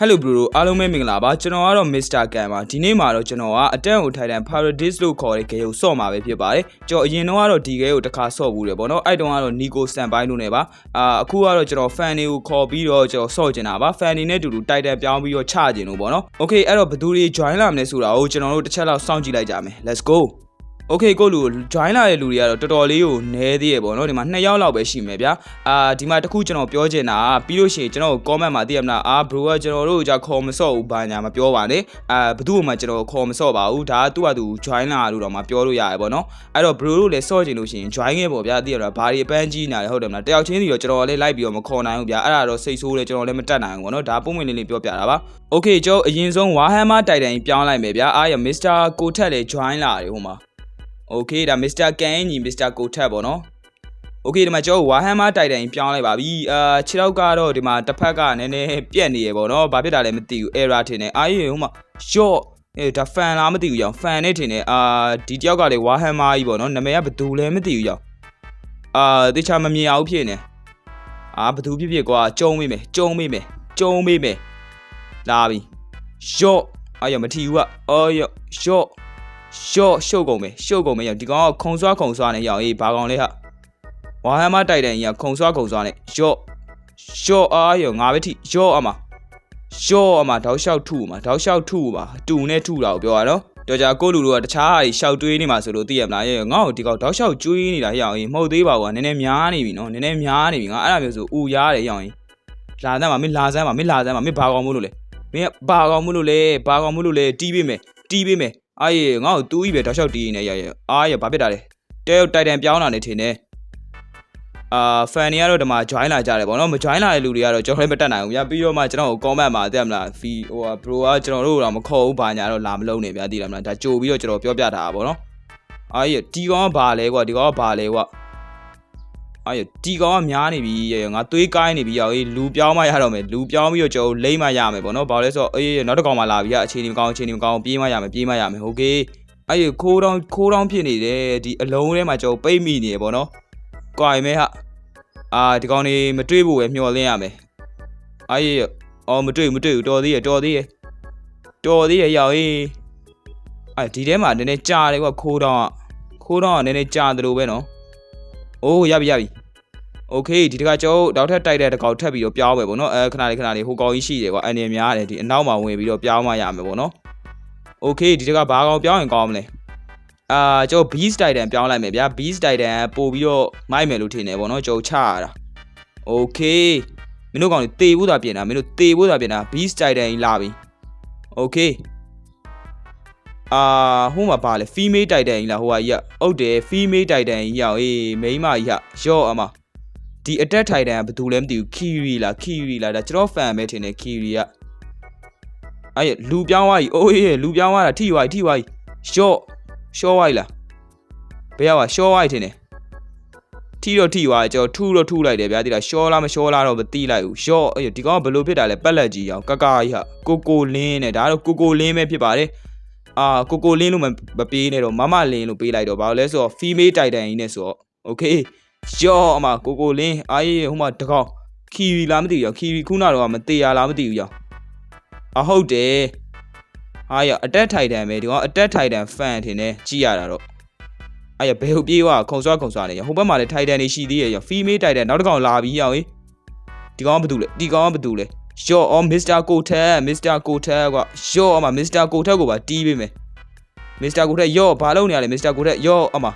Hello bro အားလုံးပဲမင်္ဂလာပါကျွန်တော်ကတော့ Mr. Gan ပါဒီနေ့မှာတော့ကျွန်တော်ကအတန်ကိုထိုင်တန် Paradise လို့ခေါ်တဲ့ game ကိုစော့မှာပဲဖြစ်ပါတယ်ကျွန်တော်အရင်တော့ကတော့ဒီ game ကိုတစ်ခါစော့ဘူးတယ်ပေါ့နော်အဲ့တုန်းကတော့ Nico Standby လို့နေပါအာအခုကတော့ကျွန်တော် fan တွေကိုခေါ်ပြီးတော့ကျွန်တော်စော့ကျင်တာပါ fan တွေနဲ့အတူတူ Titan ပြောင်းပြီးတော့ချကျင်လို့ပေါ့နော် Okay အဲ့တော့ဘယ်သူတွေ join လာမလဲဆိုတာကိုကျွန်တော်တို့တစ်ချက်လောက်စောင့်ကြည့်လိုက်ကြမယ် Let's go Okay ကိုလူ join လာတဲ့လူတွေကတော့တော်တော်လေးကိုနည်းသေးရပေါ့နော်ဒီမှာ2ယောက်လောက်ပဲရှိမယ်ဗျာအာဒီမှာတခုကျွန်တော်ပြောချင်တာကပြီးလို့ရှိရင်ကျွန်တော် comment မှာသိရမလားအာ bro ကကျွန်တော်တို့じゃခေါ်မစော့ဘူးဘာညာမပြောပါနဲ့အာဘသူ့မှကျွန်တော်ခေါ်မစော့ပါဘူးဒါကသူ့ဟာသူ join လာလို့တော့မှပြောလို့ရတယ်ပေါ့နော်အဲ့တော့ bro တို့လည်းစော့ချင်လို့ရှိရင် join ခဲ့ပေါ့ဗျာသိရမလားဘာတွေအပန်းကြီးနေတယ်ဟုတ်တယ်မလားတယောက်ချင်းစီတော့ကျွန်တော်လည်းလိုက်ပြီးတော့မခေါ်နိုင်ဘူးဗျာအဲ့ဒါတော့စိတ်ဆိုးတယ်ကျွန်တော်လည်းမတက်နိုင်ဘူးပေါ့နော်ဒါပုံမှန်လေးလေးပြောပြတာပါ Okay ကျွန်တော်အရင်ဆုံး Warhammer Titan ကြီးပြောင်းလိုက်မယ်ဗျာအားရ Mr. ကိုထက်လည်း join လာတယ်ဟိုမှာ โอเคဒါ Mr. Kan ညီ Mr. ကိုထက်ပေါ့နော်โอเคဒီမှာကျွန်တော် Warhammer Titan ကြီးပြောင်းလိုက်ပါပြီအာခြေထောက်ကတော့ဒီမှာတစ်ဖက်ကနည်းနည်းပြက်နေရပေါ့နော်ဘာဖြစ်တာလဲမသိဘူး error ထင်တယ်အာရေဟိုမှာ short အဲဒါ fan လားမသိဘူးရောင် fan နဲ့ထင်တယ်အာဒီတယောက်ကလေ Warhammer ကြီးပေါ့နော်နာမည်ကဘယ်သူလဲမသိဘူးရောင်အာတခြားမမြင်အောင်ဖြစ်နေအာဘယ်သူဖြစ်ဖြစ်ကွာကြုံမိမယ်ကြုံမိမယ်ကြုံမိမယ်လာပြီ short အာရမထီဘူးကအော်ရ short ရှော့ရှုပ်ကုန်မယ်ရှုပ်ကုန်မယ်ရောဒီကောင်ကခုံဆွားခုံဆွားနဲ့ရောအေးဘာကောင်လဲဟာဝါဟမတိုက်တယ်ကြီးကခုံဆွားခုံဆွားနဲ့ရှော့ရှော့အားရောငါပဲထိရှော့အမရှော့အမတောက်လျှောက်ထုမှာတောက်လျှောက်ထုမှာတူနဲ့ထုတာကိုပြောရတော့တော်ကြကိုလူတို့ကတခြားဟာရှောက်တွေးနေမှာဆိုလို့သိရမလားရေငါ့ကိုဒီကောင်တောက်လျှောက်ကျွေးနေတာဟဲ့အောင်ကြီးမဟုတ်သေးပါဘူးကနည်းနည်းများနေပြီနော်နည်းနည်းများနေပြီငါအဲ့ဒါမျိုးဆိုဥရားတယ်ဟဲ့အောင်ကြီးလာစမ်းပါမင်းလာစမ်းပါမင်းလာစမ်းပါမင်းဘာကောင်မို့လို့လဲမင်းဘာကောင်မို့လို့လဲဘာကောင်မို့လို့လဲတီးပေးမယ်တီးပေးမယ် အာရေငါ့ကိုတူးကြီးပဲတောက်လျှောက်တီးနေရရအာရေဘာဖြစ်တာလဲတဲတိုက်တန်ပြောင်းလာနေထင်တယ်အာဖန်တွေကတော့ဒီမှာ join လာကြတယ်ပေါ့နော်မ join လာတဲ့လူတွေကတော့ကျွန်တော်လည်းမတက်နိုင်ဘူးဗျာပြီးတော့မှကျွန်တော်ကို comment မှာသိရမလားဖီဟိုဟာ bro ကကျွန်တော်တို့တော့မခေါ်ဘူးဘာညာတော့လာမလုံးနေဗျာသိလားမလားဒါကြိုပြီးတော့ကျွန်တော်ပြောပြထားတာပေါ့နော်အာရေဒီကောင်ကဘာလဲကွာဒီကောင်ကဘာလဲကွာ အာရေဒီကောင်ကများနေပြီရရငါသွေးကိုင်းနေပြီရောအေးလူပြောင်းမှရတော့မယ်လူပြောင်းပြီးတော့ကျွန်တော်လိမ့်မှရမယ်ပေါ့နော်ဘာလဲဆိုတော့အေးနောက်တစ်ကောင်မှလာပြီကအခြေအနေမကောင်းအခြေအနေမကောင်းပြေးမှရမယ်ပြေးမှရမယ်โอเคအဲ့ဒီခိုးတောင်းခိုးတောင်းဖြစ်နေတယ်ဒီအလုံးထဲမှာကျွန်တော်ပိတ်မိနေရပေါ့နော်ကွာရမယ်ဟာအာဒီကောင်နေမတွေးဖို့ပဲမျှော်လင့်ရမယ်အဲ့ဒီအော်မတွေးဘူးမတွေးဘူးတော်သေးရတော်သေးရတော်သေးရရောက်အေးအဲ့ဒီထဲမှာနည်းနည်းကြာတယ်ကွာခိုးတောင်းကခိုးတောင်းကနည်းနည်းကြာတယ်လို့ပဲနော် အိုးရပြီရပြီ โอเคဒီတခါကျွန်တော်တောက်ထက်တိုက်တဲ့တကောင်ထပ်ပြီးတော့ပြောင်းမယ်ပေါ့နော်အဲခဏလေးခဏလေးဟိုကောင်ကြီးရှိတယ်ကွာအနေများတယ်ဒီအနောက်မှာဝင်ပြီးတော့ပြောင်းမှရမယ်ပေါ့နော်โอเคဒီတခါဘာကောင်ပြောင်းရင်ကောင်းမလဲအာကျွန်တော် beast titan ပြောင်းလိုက်မယ်ဗျာ beast titan ပို့ပြီးတော့မိုက်မယ်လို့ထင်တယ်ပေါ့နော်ကျွန်တော်ချရတာโอเคမင်းတို့ကောင်တွေတေဖို့သာပြင်တာမင်းတို့တေဖို့သာပြင်တာ beast titan ကြီးလာပြီโอเค အာဟိုမှာပါလေ female titan ကြီးလားဟိုဟာကြီးကဟုတ်တယ် female titan ကြီးရောက်အေးမိန်းမကြီးကရော့အမဒီ attack titan ကဘယ်သူလဲမသိဘူး kiri လား kiri လားဒါကျွန်တော် fan ပဲထင်တယ် kiri ကအဲ့လူပြောင်းသွားပြီအိုးအေးလူပြောင်းသွားတာထိသွားပြီထိသွားပြီရော့ရှော့သွားပြီလားဘယ်ရောက်ရှော့သွားပြီထင်တယ်ထိတော့ထိသွားတယ်ကျွန်တော်ထူတော့ထူလိုက်တယ်ဗျာဒီလားရှော့လားမရှော့လားတော့မသိလိုက်ဘူးရှော့အေးဒီကောင်ကဘယ်လိုဖြစ်တာလဲပက်လက်ကြီးအောင်ကကကြီးဟာကိုကိုလင်းနဲ့ဒါတော့ကိုကိုလင်းပဲဖြစ်ပါတယ် အာကိုကိုလင်းလို့မမပေးနဲ့တော့မမလင်းလို့ပေးလိုက်တော့ဘာလို့လဲဆိုတော့ female titan ကြီးနဲ့ဆိုတော့ okay ရော့အမကိုကိုလင်းအာရေးဟိုမှာတကောင်ခီရီလားမသိဘူးရောခီရီခုနတော့မသေးရလားမသိဘူးရောအဟုတ်တယ်အာရအတက်ထိုင်တန်ပဲဒီကောင်အတက်ထိုင်တန်ဖန်ထင်တယ်ကြည့်ရတာတော့အာရဘယ်ဟုတ်ပြေးွားခုံဆွားခုံဆွားနေရဟိုဘက်မှာလည်းထိုင်တန်နေရှိသေးရရော female ထိုင်တန်နောက်တစ်ကောင်လာပြီးရောဟေးဒီကောင်ကဘာတူလဲဒီကောင်ကဘာတူလဲ ရော့အော်မစ္စတာကိုထက်မစ္စတာကိုထက်ကရော့အော်မှာမစ္စတာကိုထက်ကိုပါတီးပေးမယ်မစ္စတာကိုထက်ရော့ဘာလုပ်နေရလဲမစ္စတာကိုထက်ရော့အော်မှာ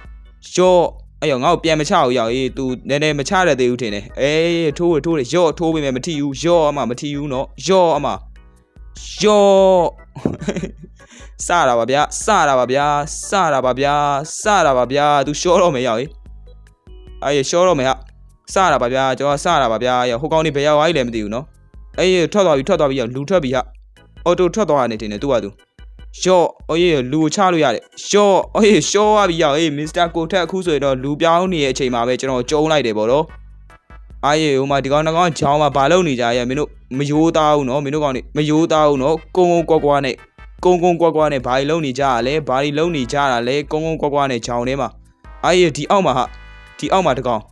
ရော့အဲ့ရောငါ့ကိုပြန်မချအောင်ရောက်ရေး तू နည်းနည်းမချရသေးဘူးထင်တယ်အေးထိုးထိုးတယ်ရော့ထိုးပေးမယ်မထီဘူးရော့အော်မှာမထီဘူးနော်ရော့အော်မှာရော့စတာပါဗျာစတာပါဗျာစတာပါဗျာစတာပါဗျာ तू ရှော့တော့မယ်ရောက်ရေးအေးရှော့တော့မယ်ဟာစတာပါဗျာကျွန်တော်စတာပါဗျာဟိုကောင်းနေဘယ်ရောက်သွားလဲမသိဘူးနော် အေးထွက်သွားပြီထွက်သွားပြီရောက်လူထွက်ပြီဟာအော်တိုထွက်သွားနေတယ်နဲ့ तू က तू ရှော့အော်ရေးလူချလို့ရတယ်ရှော့အော်ရေးရှော့ရပြီရောက်အေးမစ္စတာကိုထက်အခုဆိုရင်တော့လူပြောင်းနေတဲ့အချိန်မှာပဲကျွန်တော်ကျုံးလိုက်တယ်ပေါ့နော်အားရေဟိုမှာဒီကောင်နှကောင်ချောင်းမှာဘာလုပ်နေကြရဲ့မင်းတို့မယိုးသားဘူးနော်မင်းတို့ကောင်နေမယိုးသားဘူးနော်ကုန်းကုန်းကွက်ကွက်နဲ့ကုန်းကုန်းကွက်ကွက်နဲ့ဘာတွေလုပ်နေကြရလဲဘာတွေလုပ်နေကြတာလဲကုန်းကုန်းကွက်ကွက်နဲ့ချောင်းထဲမှာအားရေဒီအောက်မှာဟာဒီအောက်မှာတကောင်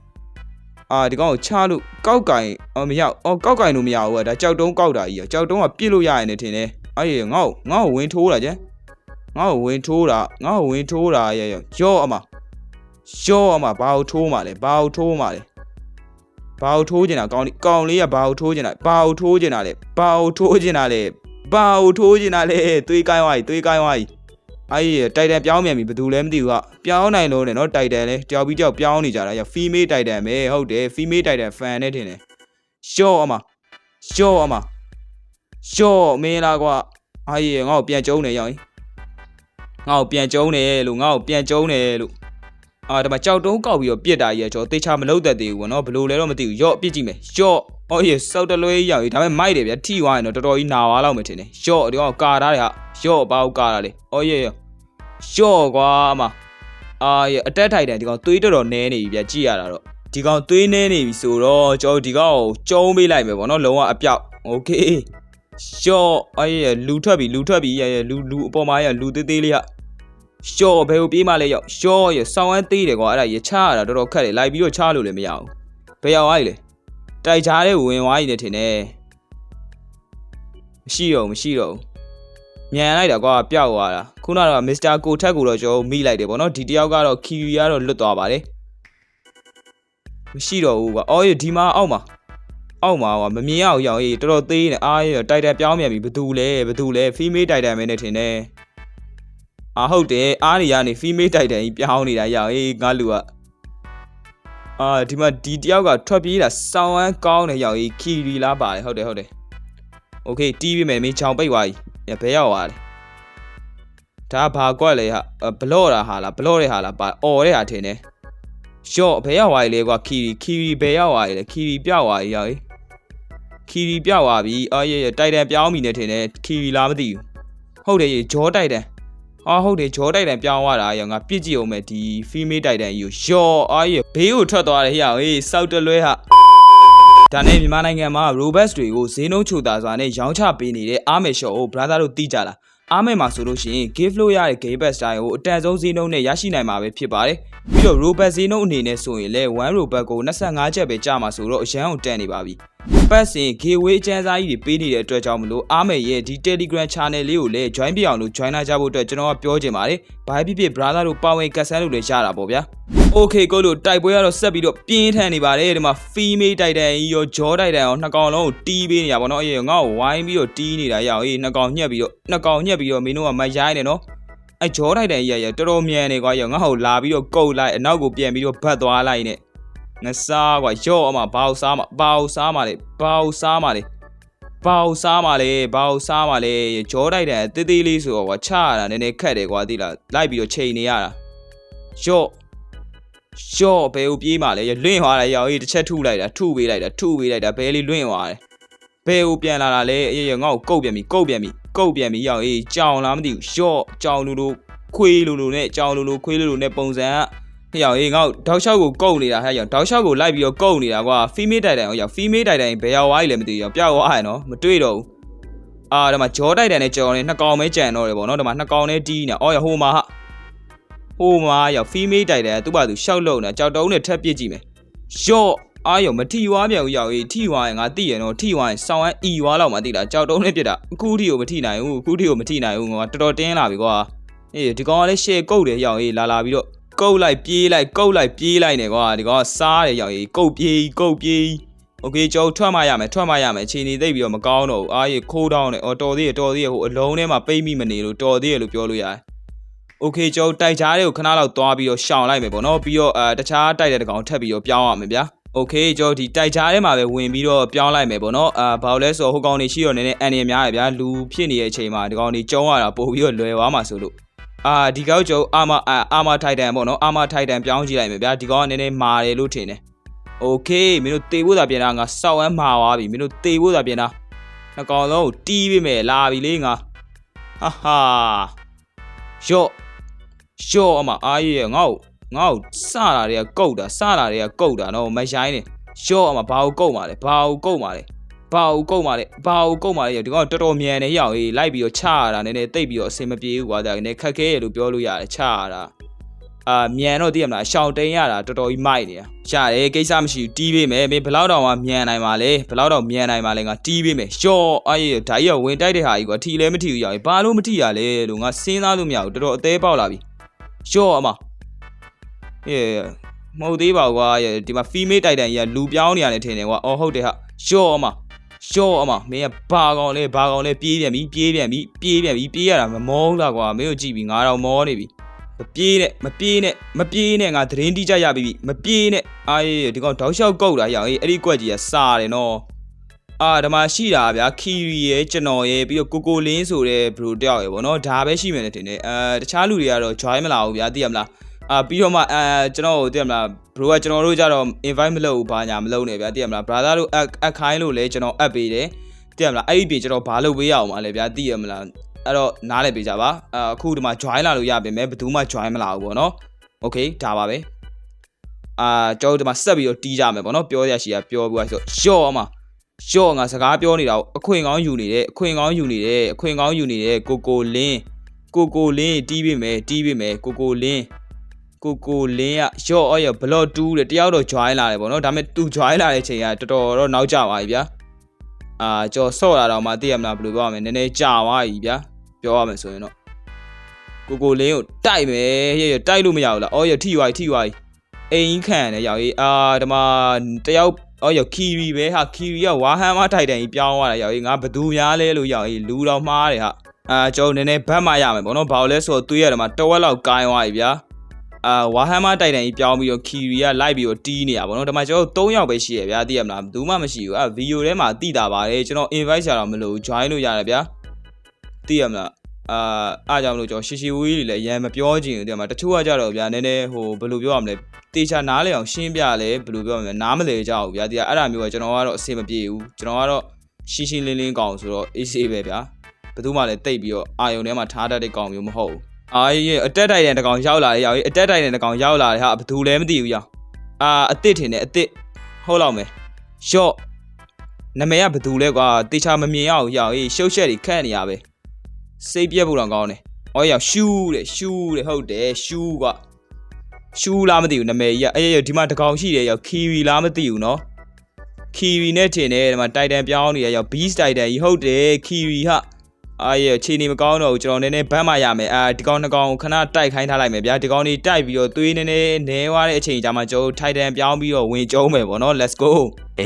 အာဒီကောင်ကိုချလို့ကောက်ကင်အော်မရအော်ကောက်ကင်လို့မရဘူးကွာဒါကြောက်တုံးကောက်တာကြီးอ่ะကြောက်တုံးကပြစ်လို့ရရင်လည်းထင်တယ်အဲ့ဒီငါ့ကိုငါ့ကိုဝင်ထိုးတာကျန်ငါ့ကိုဝင်ထိုးတာငါ့ကိုဝင်ထိုးတာရဲ့ရော့အမရော့အမဘာကိုထိုးမှလဲဘာကိုထိုးမှလဲဘာကိုထိုးကျင်တာကောင်းလေးကောင်းလေးကဘာကိုထိုးကျင်တာဘာကိုထိုးကျင်တာလဲဘာကိုထိုးကျင်တာလဲဘာကိုထိုးကျင်တာလဲသွေးကိုင်းသွားပြီသွေးကိုင်းသွားပြီ အဲ့ဒီတိုက်တန်ပြောင်းမြန်ပြီဘယ်သူလဲမသိဘူးကပြောင်းနိုင်လို့နဲ့နော်တိုက်တန်လဲတယောက်ပြီးတယောက်ပြောင်းနေကြတာရ female တိုက်တန်ပဲဟုတ်တယ် female တိုက်တန် fan နဲ့ထင်တယ်ရှော့အမရှော့အမရှော့မင်းလားကွာအဲ့ဒီငါ့ကိုပြန်ကျုံးနေရောက်ရင်ငါ့ကိုပြန်ကျုံးနေလို့ငါ့ကိုပြန်ကျုံးနေလို့အာဒါမှကြောက်တုံးကောက်ပြီးတော့ပြစ်တာကြီးကကျွန်တော်သေချာမလုပ်တတ်သေးဘူးဗောနော်ဘယ်လိုလဲတော့မသိဘူးရော့ပြစ်ကြည့်မယ်ရော့ အော်ရေစောက်တလွဲကြီးရောက်ကြီးဒါပေမဲ့မိုက်တယ်ဗျထိသွားရင်တော့တော်တော်ကြီးနာသွားလောက်မယ်ထင်တယ်ရော့ဒီကောင်ကာထားတယ်ဟာရော့ဘာကိုကာတာလဲအော်ရေရော့ကွာအမအာရေအတက်ထိုက်တယ်ဒီကောင်သွေးတော်တော်နဲနေပြီဗျကြည့်ရတာတော့ဒီကောင်သွေးနဲနေပြီဆိုတော့ကျွန်တော်ဒီကောင်ကိုကျုံးပေးလိုက်မယ်ဗောနော်လုံးဝအပြောက်โอเคရော့အေးလူထွက်ပြီလူထွက်ပြီရေလူလူအပေါ်မှာရလူသေးသေးလေးဟာ ရှော့ဘယ်ကိုပြေးမှလဲရောက်ရှော့ရဆောင်းဝမ်းသေးတယ်ကွာအဲ့ဒါရချရတာတော်တော်ခက်တယ်လိုက်ပြီးတော့ချလို့လည်းမရဘူးဘယ်ရောက်သွားပြီလဲ တိုက်ချားတဲ့ဝင်သွားပြီလေထင်တယ်မရှိတော့ဘူးမရှိတော့ဘူးမြန်လိုက်တာကွာပျောက်သွားတာခုနကတော့မစ္စတာကိုထက်ကိုတော့ကျွန်တော်မိလိုက်တယ်ဗောနော်ဒီတယောက်ကတော့ခီယူကတော့လွတ်သွားပါတယ်မရှိတော့ဘူးကွာအော်ရဒီမှာအောက်မှာအောက်မှာကွာမမြင်ရအောင်ရောက်ရေးတော်တော်သေးနေအားရတိုက်တယ်ပြောင်းမြန်ပြီဘသူလဲဘသူလဲ female တိုက်တယ်မဲနဲ့ထင်တယ်အာဟုတ်တယ်အားနေရနေ female titan ကြီးပြောင်းနေတာရအောင်အေးငါလူက အာဒီမှာဒီတယောက်ကထွက်ပြေးတာစောင်းဝမ်းကောင်းနေရအောင်အေးခီရီလားပါတယ်ဟုတ်တယ်ဟုတ်တယ်โอเคတီးပြီမယ်မင်းချောင်ပိတ်သွားပြီညဘဲရောက်သွားတယ်ဒါဘာကွက်လဲဟာဘလော့တာဟာလားဘလော့တဲ့ဟာလားပါអော်တဲ့ဟာထင်တယ်ရှော့ဘဲရောက်သွားပြီလေကွာခီရီခီရီဘဲရောက်သွားပြီလေခီရီပြောက်သွားပြီရောက်အေးခီရီပြောက်သွားပြီအော်ရေတိုက်တန်ပြောင်းပြီနေထင်တယ်ခီရီလားမသိဘူးဟုတ်တယ်ရေဂျောတိုက်တန် အာဟုတ်တယ်ဂျောတိုက်တန်ပြောင်းသွားတာရောငါပြစ်ကြည့်အောင်မယ်ဒီ female တိုက်တန်ကြီးကိုယော့အားရဘေးကိုထွက်သွားတယ်ဟေ့ဟေးစောက်တလွဲဟာဒါနဲ့မြန်မာနိုင်ငံမှာ robots တွေကိုဈေးနှုန်းချိုတာစွာနဲ့ရောင်းချပေးနေတဲ့အားမယ် shop ကို brother တို့သိကြလားအားမယ်မှာဆိုလို့ရှိရင် give လို့ရတဲ့ game pass တိုင်းကိုအတန်ဆုံးဈေးနှုန်းနဲ့ရရှိနိုင်မှာပဲဖြစ်ပါတယ်ပြီးတော့ robot ဈေးနှုန်းအနေနဲ့ဆိုရင်လည်း1 robot ကို25ကျပ်ပဲကျမှာဆိုတော့အရန်အောင်တန်နေပါပြီ ပတ်စင် gateway အကျန်းစားကြီးတွေပေးနေတဲ့အတွက်ကြောင့်မလို့အားမယ်ရဲ့ဒီ Telegram channel လေးကိုလည်း join ပြအောင်လို့ join လာကြဖို့အတွက်ကျွန်တော်ကပြောချင်ပါတယ်။ဘာဖြစ်ဖြစ် brother တို့ပါဝင်ကတ်ဆန်းလို့လည်းရတာပေါ့ဗျာ။ Okay ကိုလို့တိုက်ပွဲကတော့ဆက်ပြီးတော့ပြင်းထန်နေပါတယ်ဒီမှာ female တိုက်တန်ကြီးရော jaw တိုက်တန်ရောနှစ်ကောင်လုံးကိုတီးပေးနေတာပေါ့နော်အေးငါ့ကိုဝိုင်းပြီးတော့တီးနေတာရအောင်အေးနှစ်ကောင်ညက်ပြီးတော့နှစ်ကောင်ညက်ပြီးတော့မင်းတို့ကမရိုင်းနေနော်။အဲ jaw တိုက်တန်ကြီးရတော်တော်မြန်နေကွာရောငါ့ကိုလာပြီးတော့ကုတ်လိုက်အနောက်ကိုပြန်ပြီးတော့ဘတ်သွားလိုက်နဲ့ ငစားကွာရော့အမဘာအောင်စားမဘာအောင်စားမလဲဘာအောင်စားမလဲဘာအောင်စားမလဲဘာအောင်စားမလဲဂျောတိုက်တယ်တေးသေးလေးဆိုတော့ကွာချရတာနည်းနည်းခက်တယ်ကွာသိလားလိုက်ပြီးတော့ချိန်နေရတာရော့ရော့ဘယ်ကိုပြေးမှလဲလွင့်သွားတယ်ရောင်ကြီးတစ်ချက်ထုလိုက်တာထုပေးလိုက်တာထုပေးလိုက်တာဘဲလေးလွင့်သွားတယ်ဘယ်ကိုပြန်လာတာလဲအေးငါ့ကိုကုတ်ပြန်ပြီကုတ်ပြန်ပြီကုတ်ပြန်ပြီရောင်ကြီးကြောင်လားမသိဘူးရော့ကြောင်လူလူခွေးလူလူနဲ့ကြောင်လူလူခွေးလူလူနဲ့ပုံစံက ဟေ့ရောက်အေးငါ့တောက်လျှောက်ကိုကုတ်နေတာဟဲ့ရောက်တောက်လျှောက်ကိုလိုက်ပြီးတော့ကုတ်နေတာကွာ female တိုက်တိုင်ရောက် female တိုက်တိုင်ဘယ်ရောက်သွားပြီလဲမသိဘူးရောက်ပြောက်သွားရနော်မတွေ့တော့ဘူးအာဒါမှဂျောတိုက်တိုင်နဲ့ကြော်နေနှစ်ကောင်ပဲကြံတော့တယ်ပေါ့နော်ဒါမှနှစ်ကောင်နဲ့တီးနေအော်ရဟိုမှာဟာဟိုမှာရောက် female တိုက်တိုင်သူ့ဘာသူရှောက်လုံနေတာကြောက်တုံးနဲ့ထပ်ပြစ်ကြည့်မယ်ယော့အာယောမထီဝါမြောက်ရောက်ရေးထီဝါရင်ငါသိရနော်ထီဝါရင်ဆောင်းအအီဝါလောက်မှသိတာကြောက်တုံးနဲ့ပြစ်တာအခုထီကိုမထီနိုင်ဘူးအခုထီကိုမထီနိုင်ဘူးငါတော်တော်တင်းလာပြီကွာအေးဒီကောင်ကလည်းရှေ့ကုတ်တယ်ရောက်ရေးလာလာပြီးတော့ ကုတ်လိုက်ပြေးလိုက်ကုတ်လိုက်ပြေးလိုက်နေကွာဒီကောင်ကစားတယ်ရောက်ကြီးကုတ်ပြေးကုတ်ပြေးโอเคကျွန်တော်ထွက်မှရမယ်ထွက်မှရမယ်အချိန်နေသိပ်ပြီးတော့မကောင်းတော့ဘူးအားရခိုးတောင်းတယ်အော်တော်သေးရတော်သေးရဟိုအလုံးထဲမှာပိတ်မိမနေလို့တော်သေးရလို့ပြောလို့ရတယ်โอเคကျွန်တော်တိုက်ချားတွေကိုခဏလောက်သွားပြီးတော့ရှောင်လိုက်မယ်ပေါ့နော်ပြီးတော့အဲတခြားတိုက်တဲ့တကောင်ထပ်ပြီးတော့ပြောင်းရမယ်ဗျာโอเคကျွန်တော်ဒီတိုက်ချားထဲမှာပဲဝင်ပြီးတော့ပြောင်းလိုက်မယ်ပေါ့နော်အာဘာလို့လဲဆိုတော့ဟိုကောင်နေရှိတော့နည်းနည်းအန်ရများရဗျာလူဖြစ်နေတဲ့အချိန်မှာဒီကောင်နေကျုံးရတာပို့ပြီးတော့လွယ်သွားမှာဆိုလို့ အာဒီကောက်ကျုံအာမအာမထိုက်တန်ပေါ့နော်အာမထိုက်တန်ပြောင်းကြည့်လိုက်မယ်ဗျာဒီကောင်ကနည်းနည်းမာတယ်လို့ထင်တယ်โอเคမင်းတို့တေဖို့သာပြန်တာငါစောက်ဝမ်းမာသွားပြီမင်းတို့တေဖို့သာပြန်တာနှကောင်လုံးကိုတီးပေးမယ်လာပြီလေငါဟာဟာရော့ရော့အမအားရငါ့ကိုငါ့ကိုစတာတွေကကုတ်တာစတာတွေကကုတ်တာနော်မရိုင်းနဲ့ရော့အမဘာကိုကုတ်มาလဲဘာကိုကုတ်มาလဲ ဘာအုပ်ကုန်ပါလေဘာအုပ်ကုန်ပါလေဒီကောင်တော်တော်မြန်နေရောက်ရေးလိုက်ပြီးတော့ချရတာနည်းနည်းတိတ်ပြီးတော့အဆင်မပြေဘူးကွာဒါနည်းခက်ခဲရလို့ပြောလို့ရတယ်ချရတာအာမြန်တော့သိရမလားရှောင်းတိန်ရတာတော်တော်ကြီးမိုက်နေရရတယ်ကိစ္စမရှိဘူးတီးပေးမယ်မင်းဘလောက်တောင်မှမြန်နိုင်ပါလေဘလောက်တောင်မြန်နိုင်ပါလေငါတီးပေးမယ်ရှော့အေးဒါကြီးကဝင်တိုက်တဲ့ဟာကြီးကွာထီလဲမထီဘူးရောက်ရေးဘာလို့မထီရလဲလို့ငါစဉ်းစားလို့မရဘူးတော်တော်အသေးပေါက်လာပြီရှော့အမအေးမဟုတ်သေးပါဘူးကွာဒီမှာဖီမေးတိုက်တန်ကြီးကလူပြောင်းနေရတယ်ထင်တယ်ကွာအော်ဟုတ်တယ်ဟာရှော့အမ ရှော့အမမင်းကဘာကောင်လဲဘာကောင်လဲပြေးပြန်ပြီပြေးပြန်ပြီပြေးပြန်ပြီပြေးရတာမမောဘူးလားကွာမင်းတို့ကြည့်ပြီးငါတော့မောနေပြီမပြေးနဲ့မပြေးနဲ့မပြေးနဲ့ငါသတင်းတိကျရပြီပြီမပြေးနဲ့အာရေးဒီကောင်တောက်လျှောက်ကုတ်တာရအောင်အေးအဲ့ဒီကွက်ကြီးကစားတယ်နော်အာဒီမှာရှိတာဗျာခီရီရဲ့ကျွန်တော်ရဲ့ပြီးတော့ကိုကိုလင်းဆိုတဲ့ဘရိုတယောက်ရဲ့ဗောနော်ဒါပဲရှိမယ်နဲ့ထင်တယ်အဲတခြားလူတွေကတော့ join မလာဘူးဗျာသိရမလား အာပြီးတော့မှအဲကျွန်တော်သိရမလားဘရိုကကျွန်တော်တို့ကြတော့ invite မလုပ်ဘူးဘာညာမလုပ်နဲ့ဗျာသိရမလား brother တို့အခိုင်းလို့လဲကျွန်တော်အပ်ပေးတယ်သိရမလားအဲ့ဒီပြင်ကျွန်တော်ဘာလုပ်ပေးရအောင်မလဲဗျာသိရမလားအဲ့တော့နားလည်ပေးကြပါအခုဒီမှာ join လာလို့ရပြင်မဲ့ဘယ်သူမှ join မလာဘူးပေါ့နော် okay ဒါပါပဲအာကျွန်တော်တို့ဒီမှာဆက်ပြီးတော့တီးကြမယ်ပေါ့နော်ပြောရရှိရပြောပြီးဆိုရှော့အမရှော့ငါစကားပြောနေတာအခွင့်ကောင်းယူနေတယ်အခွင့်ကောင်းယူနေတယ်အခွင့်ကောင်းယူနေတယ်ကိုကိုလင်းကိုကိုလင်းတီးပေးမယ်တီးပေးမယ်ကိုကိုလင်း ကိုကိုလင်းကရော့အော်ရဘလော့တူးတဲ့တယောက်တော့ join လာတယ်ပေါ့နော်ဒါပေမဲ့သူ join လာတဲ့ချိန်ကတော်တော်တော့နောက်ကျပါပြီဗျာအာကြော်ဆော့လာတော့မှသိရမလားဘယ်လိုပြောရမလဲနည်းနည်းကြာသွားပြီဗျာပြောရမယ်ဆိုရင်တော့ကိုကိုလင်းကိုတိုက်မယ်ရရတိုက်လို့မရဘူးလားအော်ရထိသွားထိသွားအိမ်ခံတယ်ရောက်ရေးအာဒီမှာတယောက်အော်ရခီရီပဲဟာခီရီကဝါဟန်မထိုက်တန်ကြီးပြောင်းသွားတာရောက်ရေးငါဘသူများလဲလို့ရောက်ရေးလူတော်မှားတယ်ဟာအာကျွန်တော်နည်းနည်းဘတ်မှရမယ်ပေါ့နော်ဘာလို့လဲဆိုတော့သွေးရတယ်မှာတဝက်လောက်ကိုင်းသွားပြီဗျာ အာဝါဟန်မတိုက်တန်ကြီးပြောင်းပြီးတော့ခီရီကလိုက်ပြီးတော့တီးနေတာပေါ့နော်ဒီမှာကျွန်တော်3ယောက်ပဲရှိရဗျာသိရမလားဘူးမှမရှိဘူးအာဗီဒီယိုထဲမှာတိတာပါတယ်ကျွန်တော် invite ချတာမလို့ join လို့ရတယ်ဗျာသိရမလားအာအားကြောင့်မလို့ကျွန်တော်ရှီရှီဝီးတွေလည်းအရင်မပြောချင်ဘူးတဲ့မှာတချို့ကကြတော့ဗျာနည်းနည်းဟိုဘယ်လိုပြောရမလဲတေချာနားလေအောင်ရှင်းပြလဲဘယ်လိုပြောရမလဲနားမလဲကြဘူးဗျာဒီကအဲ့ဒါမျိုးကကျွန်တော်ကတော့အဆင်မပြေဘူးကျွန်တော်ကတော့ရှင်းရှင်းလင်းလင်းကောင်ဆိုတော့အေးဆေးပဲဗျာဘယ်သူမှလည်းတိတ်ပြီးတော့အာယုံထဲမှာထားတတ်တဲ့ကောင်မျိုးမဟုတ်ဘူး အာရေးအတက်တိုက်တဲ့တကောင်ရောက်လာတယ်ရောက်ရေးအတက်တိုက်တဲ့တကောင်ရောက်လာတယ်ဟာဘယ်သူလဲမသိဘူးရောက်အာအစ်စ်ထင်တယ်အစ်စ်ဟုတ်လောက်မယ်ရှော့နမည်ကဘယ်သူလဲကွာတေချာမမြင်ရအောင်ရောက်ရေးရှုပ်ရှက်တွေခက်နေရပဲစိတ်ပြက်ဖို့တော့ကောင်းတယ်။အော်ရောက်ရှူးတဲ့ရှူးတဲ့ဟုတ်တယ်ရှူးကရှူးလားမသိဘူးနာမည်ကြီးကအေးရဒီမှာတကောင်ရှိတယ်ရောက်ခီဝီလားမသိဘူးနော်ခီဝီနဲ့ထင်တယ်ဒီမှာတိုက်တန်ပြောင်းနေရရောက်ဘီးစ်တိုက်တန်ကြီးဟုတ်တယ်ခီဝီဟာ အာရခြေနေမကောင်းတော့ဘူးကျွန်တော်နည်းနည်းဘမ်းမရမယ်အာဒီကောင်နှစ်ကောင်ခဏတိုက်ခိုင်းထားလိုက်မယ်ဗျာဒီကောင်တွေတိုက်ပြီးတော့သွေးနည်းနည်းနဲသွားတဲ့အချိန်ကြာမှကျွန်တော်ထိုက်တန်ပြောင်းပြီးတော့ဝင်ကျုံးမယ်ပေါ့နော် let's go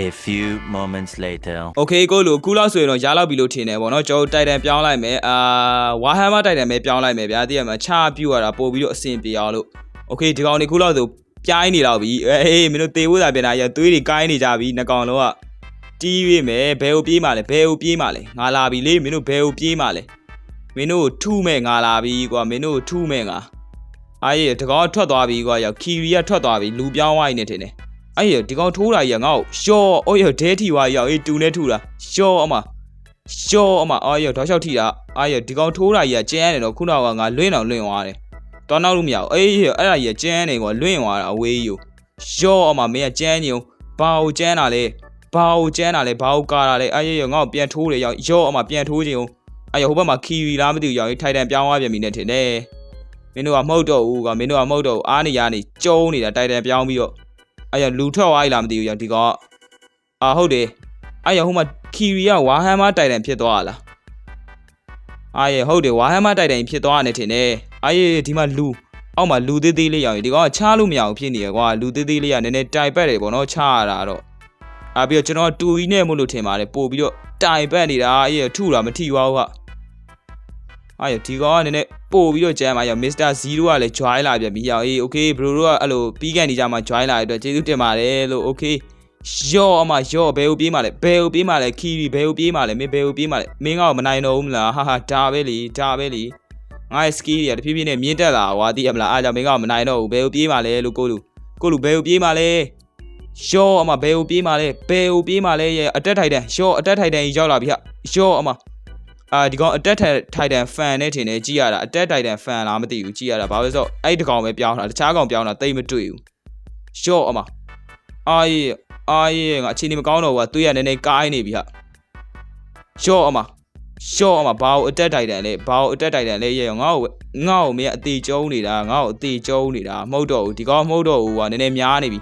A few moments later. Okay ကိုလူခုလောက်ဆိုရင်တော့ရားလောက်ပြီလို့ထင်တယ်ပေါ့နော်ကျွန်တော်တိုက်တန်ပြောင်းလိုက်မယ်အာဝါဟမ်မတိုက်တန်ပဲပြောင်းလိုက်မယ်ဗျာသိရမှာချပြူရတာပို့ပြီးတော့အဆင်ပြေအောင်လို့ Okay ဒီကောင်တွေခုလောက်ဆိုပြိုင်းနေတော့ပြီအေးမင်းတို့တေဝတာပြန်လာရသွေးတွေကိုင်းနေကြပြီနှစ်ကောင်လုံးက တီးပြီးမယ်ဘယ်ကိုပြေးမှလဲဘယ်ကိုပြေးမှလဲငါလာပြီလေမင်းတို့ဘယ်ကိုပြေးမှလဲမင်းတို့ထုမဲ့ငါလာပြီကွာမင်းတို့ထုမဲ့ငါအားရဒီကောင်ထွက်သွားပြီကွာရောက်ခီရီကထွက်သွားပြီလူပြောင်းဝိုင်းနေတယ်နဲ့အဲ့ရဒီကောင်ထိုးတာကြီးကငါ့ကိုရှော့အော်ရဒဲထီဝါရောက်အေးတူနဲ့ထူတာရှော့အမရှော့အမအော်ရတောက်လျှောက်ထီတာအားရဒီကောင်ထိုးတာကြီးကကျန်းနေတော့ခုနကငါလွင့်အောင်လွင့်သွားတယ်တောင်းနောက်လို့မရဘူးအေးအဲ့ဒါကြီးကကျန်းနေကွာလွင့်သွားတာအဝေးကြီးကိုရှော့အမမင်းကကျန်းနေအောင်ဘာကိုကျန်းတာလဲ ဘာကိုကျန်းတာလဲဘာကိုကာတာလဲအဲ့ရငါ့ကိုပြန်ထိုးတယ်ရောက်ရော့အမပြန်ထိုးခြင်းအောင်အဲ့ရဟိုဘက်မှာခီရီလားမသိဘူးရောက်ထိုင်တန်ပြောင်းသွားပြန်ပြီနဲ့ထင်တယ်မင်းတို့ကမဟုတ်တော့ဘူးကွာမင်းတို့ကမဟုတ်တော့ဘူးအားနေရနေကျုံးနေတာတိုင်တန်ပြောင်းပြီးတော့အဲ့ရလူထွက်သွား E လားမသိဘူးရဒီကောင်ကအာဟုတ်တယ်အဲ့ရဟိုမှာခီရီကဝါဟမ်မတိုက်တန်ဖြစ်သွားလားအားရဟုတ်တယ်ဝါဟမ်မတိုက်တန်ဖြစ်သွားတယ်ထင်တယ်အားရဒီမှာလူအောက်မှာလူသေးသေးလေးရောက်ရင်ဒီကောင်ကချားလို့မရဘူးဖြစ်နေရကွာလူသေးသေးလေးကနည်းနည်းတိုင်ပတ်တယ်ပေါ့နော်ချားရတာတော့ အာပြီးတော့ကျွန်တော်တူကြီးနဲ့မို့လို့ထင်ပါတယ်ပို့ပြီးတော့တိုင်ပတ်နေတာအဲ့ရထုတာမထိသွားဘူးကအားရဒီကောင်ကနည်းနည်းပို့ပြီးတော့ကြမ်းပါရောက်မစ္စတာ0ကလည်း join လာပြန်ပြီရောက်အေး okay bro တို့ကအဲ့လိုပြီးကန်နေကြမှာ join လာတဲ့အတွက်ကျေးဇူးတင်ပါတယ်လို့ okay ယော့အမယော့ဘယ်ကိုပြေးမှလဲဘယ်ကိုပြေးမှလဲခီရီဘယ်ကိုပြေးမှလဲမင်းဘယ်ကိုပြေးမှလဲမင်းကတော့မနိုင်တော့ဘူးမလားဟာဟာဒါပဲလीဒါပဲလीငါရဲ့ skill တွေကတဖြည်းဖြည်းနဲ့မြင့်တက်လာဟွာသိရမလားအားကြောင့်မင်းကတော့မနိုင်တော့ဘူးဘယ်ကိုပြေးမှလဲလို့ကိုလူကိုလူဘယ်ကိုပြေးမှလဲ ယော့အမဘယ်ကိုပြေးမှလဲဘယ်ကိုပြေးမှလဲရဲ့အတက်ထိုက်တန်ယော့အတက်ထိုက်တန်ကြီးရောက်လာပြီဟာယော့အမအာဒီကောင်အတက်ထိုက်တန်ဖန်နဲ့ထင်တယ်ကြည့်ရတာအတက်ထိုက်တန်ဖန်လားမသိဘူးကြည့်ရတာဘာလို့လဲဆိုတော့အဲ့ဒီကောင်ပဲပြောင်းတာတခြားကောင်ပြောင်းတာတိတ်မတွေ့ဘူးရှော့အမအာယေအာယေငါအချိန်နေမကောင်းတော့ဘူးကသွေးရနည်းနည်းကိုင်းနေပြီဟာရှော့အမရှော့မှာဘာကိုအတက်တိုက်တန်လဲဘာကိုအတက်တိုက်တန်လဲရေရောငါ့ကိုငါ့ကိုမင်းအသေးကျုံနေတာငါ့ကိုအသေးကျုံနေတာမဟုတ်တော့ဘူးဒီကောင်မဟုတ်တော့ဘူးကွာနည်းနည်းများနေပြီ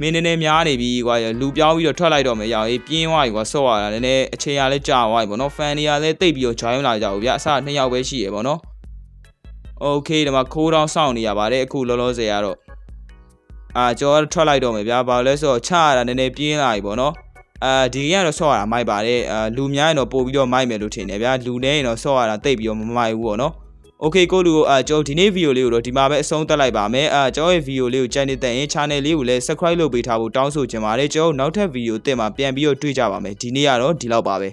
မင်းနည်းနည်းများနေပြီကွာလူပြောင်းပြီးတော့ထွက်လိုက်တော့မယ်ရောအေးပြင်းသွားပြီကွာဆော့ရတာနည်းနည်းအချိန်ရလဲကြာသွားပြီပေါ့နော်ဖန်တွေကလည်းတိတ်ပြီးတော့ join လာကြဘူးဗျအစနှစ်ယောက်ပဲရှိရပေါ့နော်โอเคဒီမှာခိုးတောင်းစောင့်နေရပါတယ်အခုလောလောဆယ်ကတော့အာကျော်ထွက်လိုက်တော့မယ်ဗျာဘာလို့လဲဆိုတော့ချရတာနည်းနည်းပြင်းလာပြီပေါ့နော် အာဒီကကတော့ဆော့ရတာမိုက်ပါတယ်အာလူများရင်တော့ပို့ပြီးတော့မိုက်မယ်လို့ထင်တယ်ဗျာလူနေရင်တော့ဆော့ရတာတိတ်ပြီးတော့မမိုက်ဘူးပေါ့နော် Okay ကိုလူကိုအာကျွန်တော်ဒီနေ့ video လေးကိုတော့ဒီမှာပဲအဆုံးသတ်လိုက်ပါမယ်အာကျွန်တော်ရဲ့ video လေးကိုကြိုက်နေတဲ့ရင် channel လေးကိုလည်း subscribe လုပ်ပေးထားဖို့တောင်းဆိုချင်ပါတယ်ကျွန်တော်နောက်ထပ် video တင်မှာပြန်ပြီးတော့တွေ့ကြပါမယ်ဒီနေ့ကတော့ဒီလောက်ပါပဲ